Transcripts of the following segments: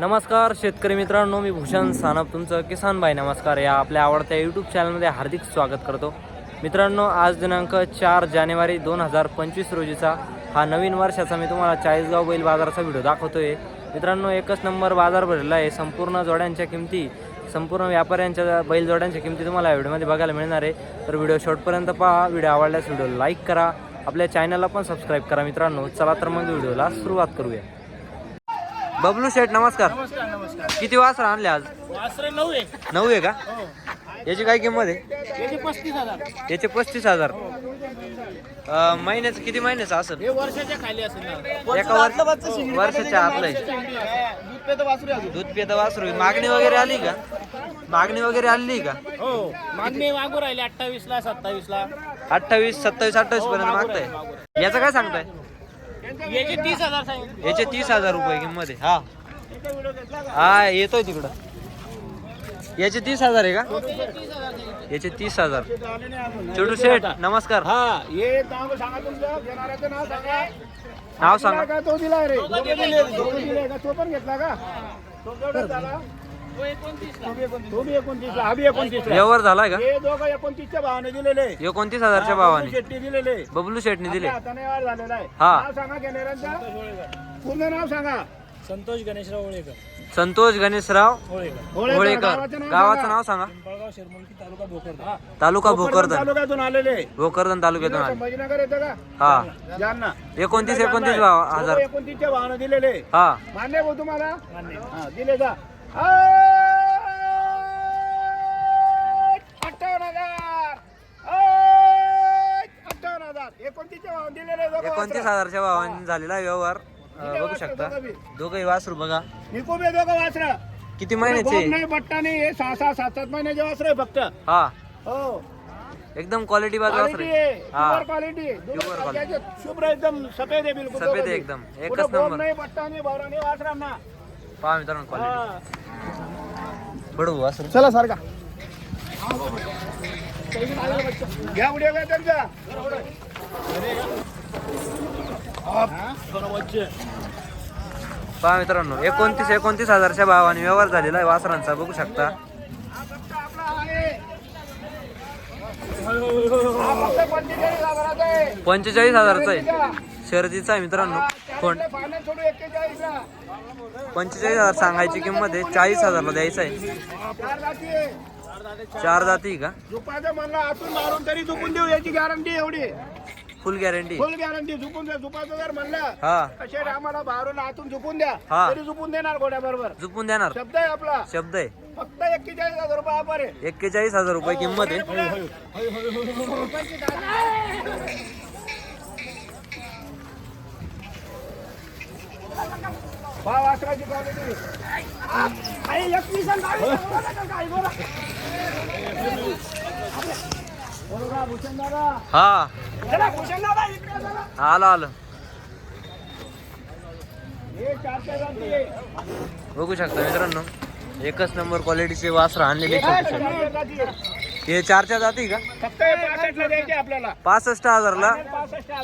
नमस्कार शेतकरी मित्रांनो मी भूषण सानप. तुमचं किसान भाई नमस्कार. या आपल्या आवडत्या यूट्यूब चॅनलमध्ये हार्दिक स्वागत करतो. मित्रांनो आज दिनांक चार जानेवारी दोन हजार पंचवीस रोजीचा हा नवीन वर्षाचा मी तुम्हाला चाळीसगाव बैल बाजाराचा व्हिडिओ दाखवतोय. मित्रांनो एकच नंबर बाजार भरलेला आहे. संपूर्ण जोड्यांच्या किमती संपूर्ण व्यापाऱ्यांच्या बैल जोड्यांच्या किमती तुम्हाला व्हिडिओमध्ये बघायला मिळणार आहे. तर व्हिडिओ शॉर्टपर्यंत पहा. व्हिडिओ आवडल्यास व्हिडिओ लाईक करा. आपल्या चॅनलला पण सबस्क्राईब करा मित्रांनो. चला तर मग व्हिडिओला सुरुवात करूया. बबलू शेठ नमस्कार. नमस्कार नमस्कार. किती वासर आणले आज? वासरे नऊ आहे. नऊ आहे का? हो. याची काय किंमत आहे? याचे पस्तीस हजार. याचे पस्तीस हजार. अं, महिन्याचं किती महिन्याचं असेल? हे वर्षाच्या खाली असेल ना. एका वर्ष वर्षाच्या आतलं आहे. दूध पेत वासरे अजून. दूध पिता वासरू आहे. मागणी वगैरे आली का? मागणी वगैरे आली का? हो मागणी मागू राहिले अठ्ठावीस ला सत्तावीस ला अठ्ठावीस सत्तावीस अठ्ठावीस पर्यंत मागताय. याचं काय सांगताय? याचे तीस हजार सांगितले याचे तीस हजार रुपये किंमत आहे. हा. याचा व्हिडिओ घेतला का हा येतोय तिकडं. याचे तीस हजार आहे का. याचे तीस हजार. छोटू शेठ नमस्कर. हा हे नाव सांगा तुमचं. घेणाऱ्याचं नाव सांगा. नाव सांगा. दिला का तो दिला रे? तो पण घेतला का? तो केवढा झाला. व्यवहार झालाय का? हे दोघं एकोणतीसच्या भावाने दिलेले. एकोणतीस हजारच्या भावाने. शेट्टी दिलेले. बबलू शेटने दिले. आपल्या हाताने वाढ झालेला आहे. हा. नाव सांगा घेणाऱ्यांचं पूर्ण नाव सांगा. संतोष गणेशराव ओळेकर. संतोष गणेशराव ओळेकर. होळेकर गावाचं गावाचं नाव सांगा. पिंपळगाव शिरमुलकी तालुका भोकरदन. तालुका भोकरदन भोकरदन. तालुक्यातून आलेले. भोकरदन तालुक्यातून आले. संभाजीनगर येतं का? हा. एकोणतीस एकोणतीस भाव हजार. एकोणतीसच्या भावाने दिलेले. हा. मान्य भाऊ तुम्हाला? हा, दिले जा. एकोणतीस. हजारच्या भावाने झालेला व्यवहार अं, बघू शकता. दोघंही वासरू बघा. निकोब दोघं वासरं किती महिन्याचे नाही बट्टा नाही हे सहा सहा सात सात महिन्याचे वासर आहे फक्त. हा. हो. एकदम क्वालिटी बाज वासरू क्वालिटी आहे. आहे हा प्युअर क्वालिटी Pure quality. शुभ्र एकदम सफेद आहे बिलकुल सफेद आहे एकदम. एकच कुठं नंबर. नाही बट्टा नाही भवरा नाही वासरांना पहा मित्रांनो क्वालिटी हा. बडू वासरू चला सारखा. घ्या उड्या घ्या त्यांच्या पहा मित्रांनो एकोणतीस एकोणतीस हजारच्या भावाने व्यवहार झालेला आहे वासरांचा बघू शकता. पंचेचाळीस आहे. हजारचा आहे. शर्दीचा आहे मित्रांनो कोण? पंचेचाळीस हजार सांगायची किंमत आहे चाळीस हजारला द्यायचं आहे. चार जाती का? आतून मारून तरी झुकून देऊ याची गॅरंटी एवढी फुल गॅरंटी फुल गॅरंटी झुकून द्या झुपायचं जर म्हणलं हा. कसे आम्हाला बाहेरून आतून झुकून द्या हा. तरी झुकून देणार घोड्या बरोबर झुपून देणार. शब्द आहे आपला. शब्द आहे. फक्त एक्केचाळीस हजार रुपये वापर आहे एक्केचाळीस हजार रुपये किंमत आहे. भाव अकराची क्वालिटी एकवीस आणि बावीस बोला का काय बोला. हा. आलं आलं. हे. बघू शकता मित्रांनो एकच नंबर क्वालिटीचे वासर आणलेले. हे चारच्या जाती का? हे पासष्ट हजारला?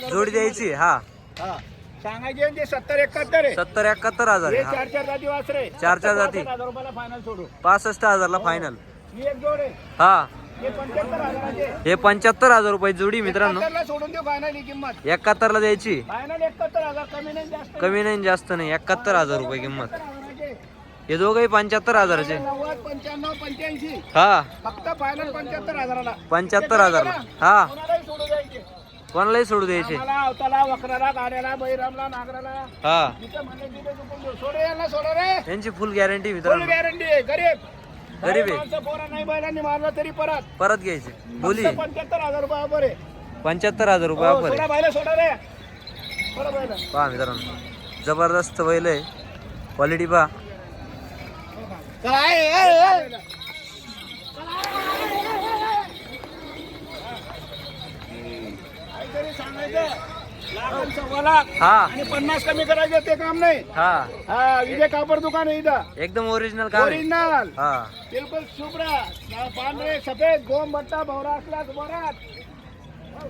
जोडी द्यायची हा. हा. सांगायचे ते सत्तर एकाहत्तर सत्तर एकाहत्तर हजार हे आहे. हा चार चार जाती पासष्ट हजारला फायनल ही. आहे. हा हे पंच्याहत्तर हजार रुपये जोडी मित्रांनो. एकाहत्तरला सोडून देऊ फायनल किंमत. एकाहत्तरला द्यायची. फायनल एकाहत्तर हजार कमी नाही जास्त कमी नाही जास्त नाही एकाहत्तर हजार रुपये किंमत. हजाराचे. हे दोघंही पंच्याहत्तर हजाराचे. नव्वद पंच्याण्णव पंच्याऐंशी. हा. फक्त फायनल पंच्याहत्तर हजाराला. पंच्याहत्तर हजारला. हा. कोणालाही सोडू द्यायचे. हा. यांची फुल गॅरंटी मित्रांनो. गॅरंटी गरीब. गरीब आहे. पोरं नाही बैलांनी मारलं तरी परत. परत घ्यायचे. बोली. पंच्याहत्तर हजार रुपये वापर आहे. पंच्याहत्तर हजार रुपये हो, ऑफर सोडा आहे बैला सोडा रे. सोडा बैला पहा मित्रांनो जबरदस्त बैल आहे. क्वालिटी पहा. काय काहीतरी सांगायचं. आणि हा. पन्नास कमी करायचं ते काम नाही. हा. हा विजय कापड दुकान आहे इथं. एकदम ओरिजिनल काम आहे. ओरिजिनल हा. बिलकुल शुभ्र पांढरे सफेद गोम बट्टा भवरा असला वरात.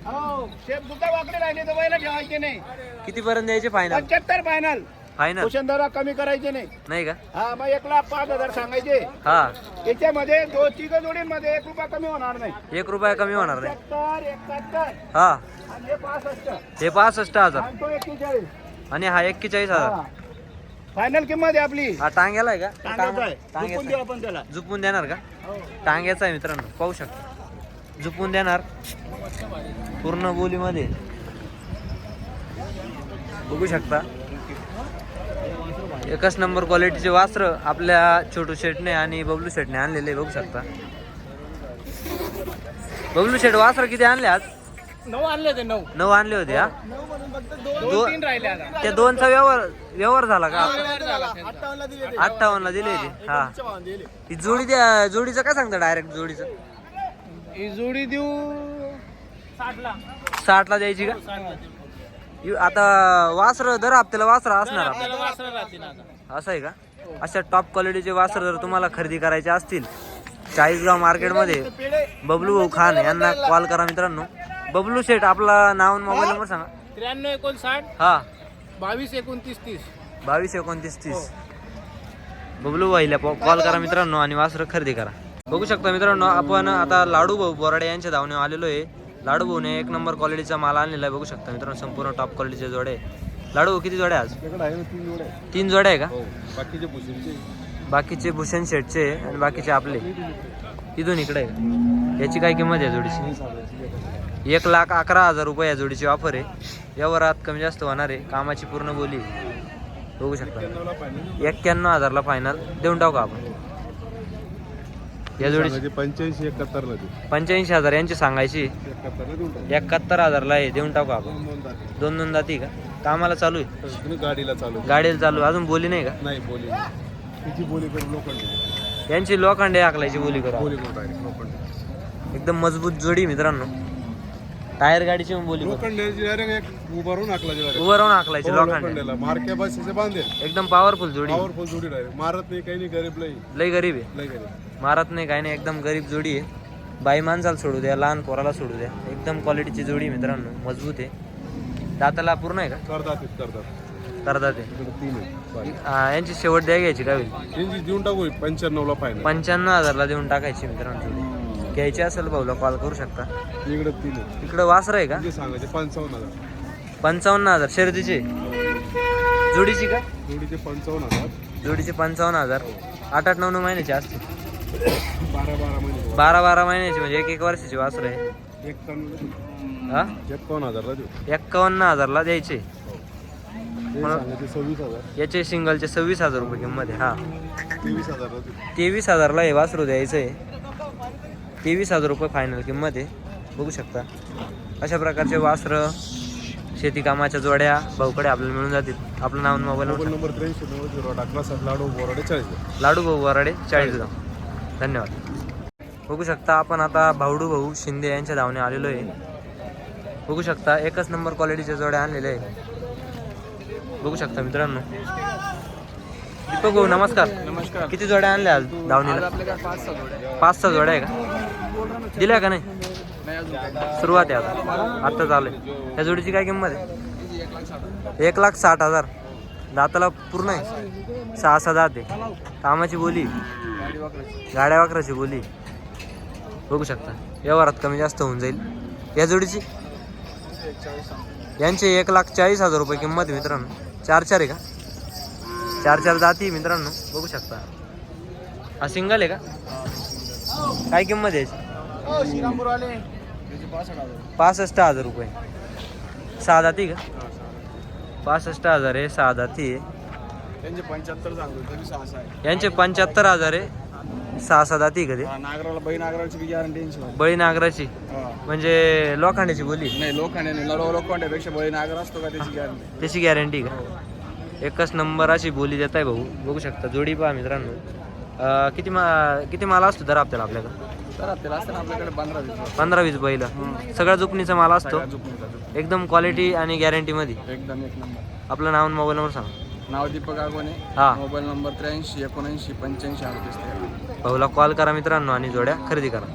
हो शेप सुद्धा वाकडे राहिले तर बैल ठेवायचे नाही. किती पर्यंत द्यायचे फायनल पंच्याहत्तर फायनल फायनल कमी करायचे नाही. नाही का? हा मग एक लाख पाच हजार सांगायचे. हा. याच्यामध्ये दोन तिघ जोडींमध्ये एक रुपया कमी होणार नाही. एक रुपया कमी होणार नाही. सत्तर एकाहत्तर. हा. आणि हे पासष्ट. हे पासष्ट हजार. आणि तो एक्केचाळीस. आणि हा एक्केचाळीस हजार. फायनल किंमत आहे आपली. हा टांग्याला आहे का? टांग्याचा आहे. झुकून आपण त्याला. झुपून देणार का? हो. टांग्याचा आहे मित्रांनो. पाहू शकता. झुपून देणार. पूर्ण बोलीमध्ये. बघू शकता. एकच नंबर क्वालिटीचे वस्त्र आपल्या छोटू शेटने आणि बबलू शेटने आणलेले बघू शकता. बबलू शेट वास्त्र किती आणले आज? नऊ आणले ते नऊ. नऊ आणले होते हा? दोन दो- तीन राहिले आता. त्या दोनचा व्यवहार व्यवहार झाला का? ते. अठ्ठावन्नला दिले होते हा. ही. जोडी द्या जोडीचं काय सांगता डायरेक्ट जोडीचं? ही जोडी देऊ साठला. साठला द्यायची का? यु- आता वासर दर हप्त्याला वासर असणार आपलं. त्याला वासरं राहतील आता. असं आहे का? अशा टॉप क्वालिटीचे वासर जर तुम्हाला खरेदी करायचे असतील चाळीसगाव मार्केटमध्ये बबलू भाऊ खान यांना कॉल करा मित्रांनो. बबलू शेठ आपला नाव आणि मोबाईल नंबर सांगा. त्र्याण्णव एकोणसाठ हा. बावीस एकोणतीस तीस. बावीस एकोणतीस तीस. बबलू भाईला कॉल करा मित्रांनो आणि वासर खरेदी करा. बघू शकता मित्रांनो आपण आता लाडू भाऊ बोराडे यांच्या धावणे आलेलो आहे. लाडू भाऊने एक नंबर क्वालिटीचा माल आणलेला आहे बघू शकता मित्रांनो संपूर्ण टॉप क्वालिटीचे जोडे. लाडू भाऊ किती जोडे आज? तीन जोड्या जोडे आहे का? हो बाकीचे भूषण शेटचे आणि बाकीचे आपले. इथून इकडे. याची काय किंमत आहे जोडीची? एक लाख अकरा हजार रुपये या जोडीची ऑफर आहे. व्यवहारात कमी जास्त होणार आहे. कामाची पूर्ण बोली. बघू शकता. एक्क्याण्णव हजारला फायनल देऊन टाकू आपण. या जोडीची? पंच्याऐंशी एकाहत्तर ला पंच्याऐंशी हजार यांची सांगायची? एकाहत्तर ला देऊन टाकू. एकाहत्तर हजारला आहे देऊन टाकू आपण. दोन तारखे. दोन दोन जाती का? कामाला चालू आहे? तसं तुम्ही गाडीला चालू गाडीला चालू. अजून बोली नाही का? नाही बोली तिची बोली करून लोखंड. यांची लोखंडे आकलायची बोली करा. बोली करून लोखंड. एकदम मजबूत जोडी मित्रांनो. टायर गाडीची पण बोली करू. लोखंड डायरेक्ट एक उभारून. उभं राहून आकलायची हो, लोखंड. लोखंडाला. मारक्या बसायचे बांधेल एकदम पॉवरफुल जोडी. पॉवरफुल जोडी डायरेक्ट मारत नाही काही नाही गरीब लई. लय गरीब आहे. लई गरीब. मारत नाही काही नाही. एकदम गरीब जोडी आहे. बाई माणसाला सोडू द्या लहान पोराला सोडू द्या. एकदम क्वालिटीची जोडी मित्रांनो. मजबूत आहे. दाताला पूर्ण आहे का? करतात करतात. यांची शेवट द्या घ्यायची काय होईल? देऊन टाकू पंच्याण्णव ला फायनल पंच्याण्णव हजारला देऊन टाकायची मित्रांनो. जोडी घ्यायची असेल भाऊला कॉल करू शकता. इकडे तीन इकडं वासर आहे का? सांगायचे पंचावन्न हजार. पंचावन्न हजार. शर्यतीचे? जोडीची का? जोडीचे पंचावन्न हजार. जोडीचे पंचावन्न हजार. आठ आठ नऊ नऊ महिन्याची असते बारा बारा महिने बारा बारा महिन्याची म्हणजे एक एक वर्षाची वासर आहे. एक्कावन्न हा? एकावन्न हजारला देऊ. एक्कावन्न हजारला द्यायचे. सव्वीस हजार. याचे सिंगलचे सव्वीस हजार रुपये किंमत आहे हा. तेवीस हजारला देऊ. तेवीस हजारला हे वासरू द्यायचं आहे तेवीस हजार रुपये फायनल किंमत आहे. बघू शकता. अशा प्रकारचे वास्त्र शेती कामाच्या जोड्या भाऊकडे आपल्याला मिळून जातील. आपलं नाव मोबाईल नंबर त्र्याऐंशी नव्वद झिरो आठ अकरा सात लाडू बोराडे चाळीस लाडू भाऊ वराडे चाळीसगाव. धन्यवाद. बघू शकता आपण आता भावडू भाऊ शिंदे यांच्या धावणे आलेलो आहे. बघू शकता एकच नंबर क्वालिटीच्या जोड्या आणलेल्या आहे. बघू शकता मित्रांनो. दीपक भाऊ नमस्कार. नमस्कार. किती जोड्या आणल्या आज धावणीला? पाच सहा जोड्या आहे का? दिल्या का नाही? सुरुवात आहे आता. आत्ता चालू आहे. त्या जोडीची काय किंमत आहे? एक लाख साठ हजार. दाताला पूर्ण आहे. सहा सहा दात आहे. कामाची बोली. गाड्या वाकराची बोली. बघू शकता. व्यवहारात कमी जास्त होऊन जाईल. या जोडीची? यांचे एक लाख चाळीस हजार रुपये किंमत आहे मित्रांनो. चार चार आहे का? चार चार जाती मित्रांनो. बघू शकता. हा सिंगल आहे का? काय किंमत आहे पासष्ट हजार रुपये. सहा दाती का? पासष्ट हजार आहे सहा दाती आहे. त्यांचे पंच्याहत्तर सांगतो यांचे पंच्याहत्तर हजार आहे सहा सहा दाती का ते. हा, नागराला बाई नागराची गॅरंटी बळी नागराची? म्हणजे लोखंडाची बोली नाही लोखंडे लोखंड्यापेक्षा बळी नागर असतो का त्याची गॅरंटी त्याची गॅरंटी का? एकच नंबर अशी बोली देत आहे भाऊ. बघू शकता जोडी पहा मित्रांनो. किती मा किती माल असतो दर आपल्याला आपल्याकडं? आपल्याकडे पंधरा वीस पंधरा वीस बैल. सगळा जुपणीचा माल असतो. एकदम एकदम क्वालिटी आणि गॅरंटीमध्ये एक नंबर. आपलं नाव आणि मोबाईल नंबर सांगा. नाव दीपक आगोने हा. मोबाईल नंबर त्र्याऐंशी एकोणऐंशी पंच्याऐंशी अडतीस तेरा. भाऊला कॉल करा मित्रांनो आणि जोड्या खरेदी करा.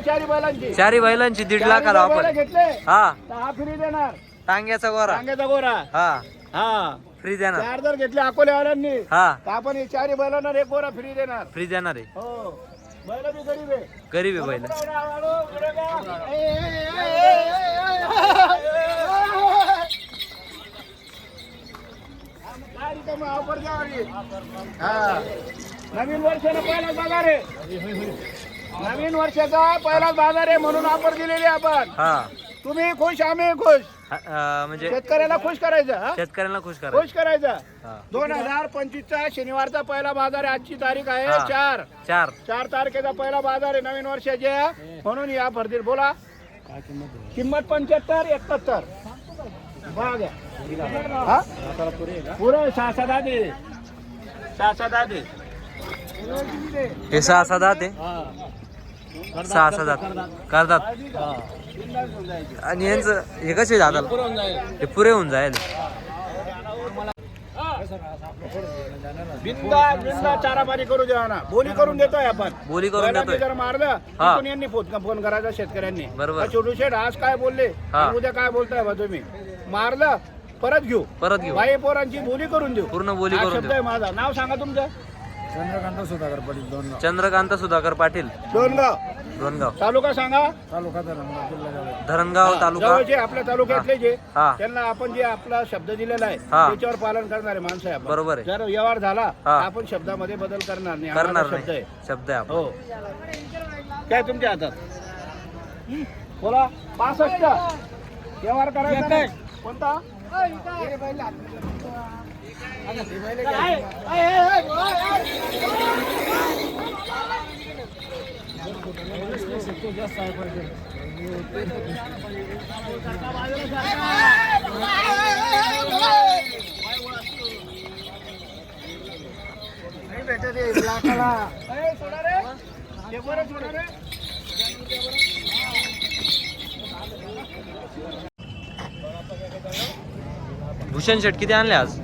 चारी बैलांची. चारी बैलांची दीड लाखाला घेतले हा. तर हा फ्री देणार. टांग्याचा गोरा कांग्याचा गोरा हा हा फ्री देणार चार जर घेतले अकोलेवाल्यांनी हा तर आपण हे चारी बैलांना एक गोरा फ्री देणार फ्री देणार आहे हो बैल बी गरीब आहे गरीब आहे बैल ऑफर हा नवीन वर्षाला पहिलाच बाजार आहे नवीन वर्षाचा पहिलाच बाजार आहे म्हणून ऑफर दिलेली आहे आपण हा तुम्ही खुश आम्ही खुश. अं, म्हणजे शेतकऱ्याला खुश करायचं हा? शेतकऱ्यांना खुश करा खुश करायचं. दोन हजार पंचवीसचा शनिवारचा पहिला बाजार आहे आजची तारीख आहे हा. चार. चार. चार तारखेचा पहिला बाजार आहे नवीन वर्षाचे म्हणून या भरतील बोला. किंमत पंच्याहत्तर एकाहत्तर? पुरे सहा सात आधी सहा सात आधी हे सहा आहे सहा सहा दात करतात. आणि यांचं हे कसे दादाला? हे पुरे होऊन जाईल. करू ना. बोली करून देतोय आपण. बोली करून बैलांनी देतोय. जर मारलं यांनी फोन करायचा शेतकऱ्यांनी. बरोबर. छोटू शेठ आज काय बोलले? हा. उद्या काय बोलताय बा तुम्ही? मारलं परत घेऊ. परत घेऊ. बाई पोरांची बोली करून देऊ. पूर्ण बोली करून देऊ. माझा. नाव सांगा तुमचं. चंद्रकांत सुधाकर पाटील दोन चंद्रकांत सुधाकर पाटील. डोनगाव दोनगाव तालुका सांगा. तालुका धरणगाव जिल्हा. धरणगाव. तालुका. जवळचे आपल्या तालुक्यातले जे हा. त्यांना आपण जे आपला शब्द दिलेला आहे हा. त्याच्यावर पालन करणारे माणसं आहे आपण. बरोबर आहे. जर व्यवहार झाला तर हा. आपण शब्दामध्ये बदल करणार नाही. करणार शब्द नाही. आहे. शब्द आहे आपला. हो. काय तुमच्या हातात? बोला. पासष्ट. व्यवहार करायचा नाही. कोणता? भूषण शेट किती आणले आज?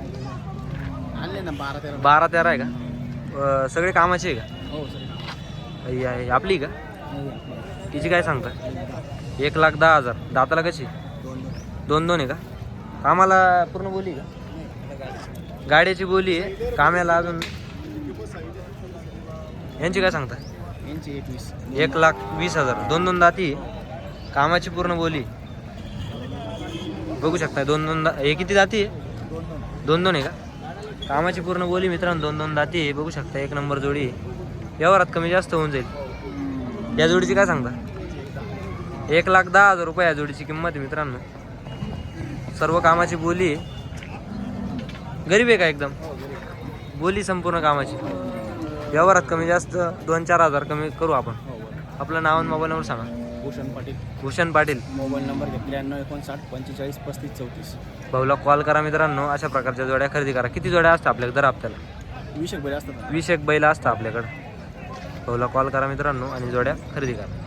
बारा तेरा. बारा तेरा आहे का? अं, सगळे कामाचे आहे का? हो सर ही आहे आपली का? तिची काय सांगता? एक लाख दहा हजार. दाताला कशी? दोन दोन. आहे का? कामाला पूर्ण बोली आहे का? गाड्याची बोली आहे. कामाला अजून? यांची काय सांगता? यांची एकवीस एक लाख वीस हजार. दोन दोन दाती आहे. कामाची पूर्ण बोली. बघू शकता दोन दोन दा हे किती दाती आहे? दोन दोन आहे का? कामाची पूर्ण बोली मित्रांनो दोन दोन दाती बघू शकता एक नंबर जोडी व्यवहारात कमी जास्त होऊन जाईल. या जोडीची काय सांगता? एक लाख दहा हजार रुपये या जोडीची किंमत आहे मित्रांनो. सर्व कामाची बोली गरीब आहे का एकदम? बोली संपूर्ण कामाची. व्यवहारात कमी जास्त दोन चार हजार कमी करू आपण. आपलं नाव आणि मोबाईल नंबर सांगा. भूषण पाटील. भूषण पाटील. मोबाईल नंबर त्र्याण्णव एकोणसाठ पंचेचाळीस पस्तीस चौतीस. भाऊला कॉल करा मित्रांनो. अशा प्रकारच्या जोड्या खरेदी करा. किती जोड्या असतात आपल्याकडे? दर हप्त्याला वीस एक बरे असतात. वीस एक बैल असतात आपल्याकडं. भाऊला कॉल करा मित्रांनो आणि जोड्या खरेदी करा.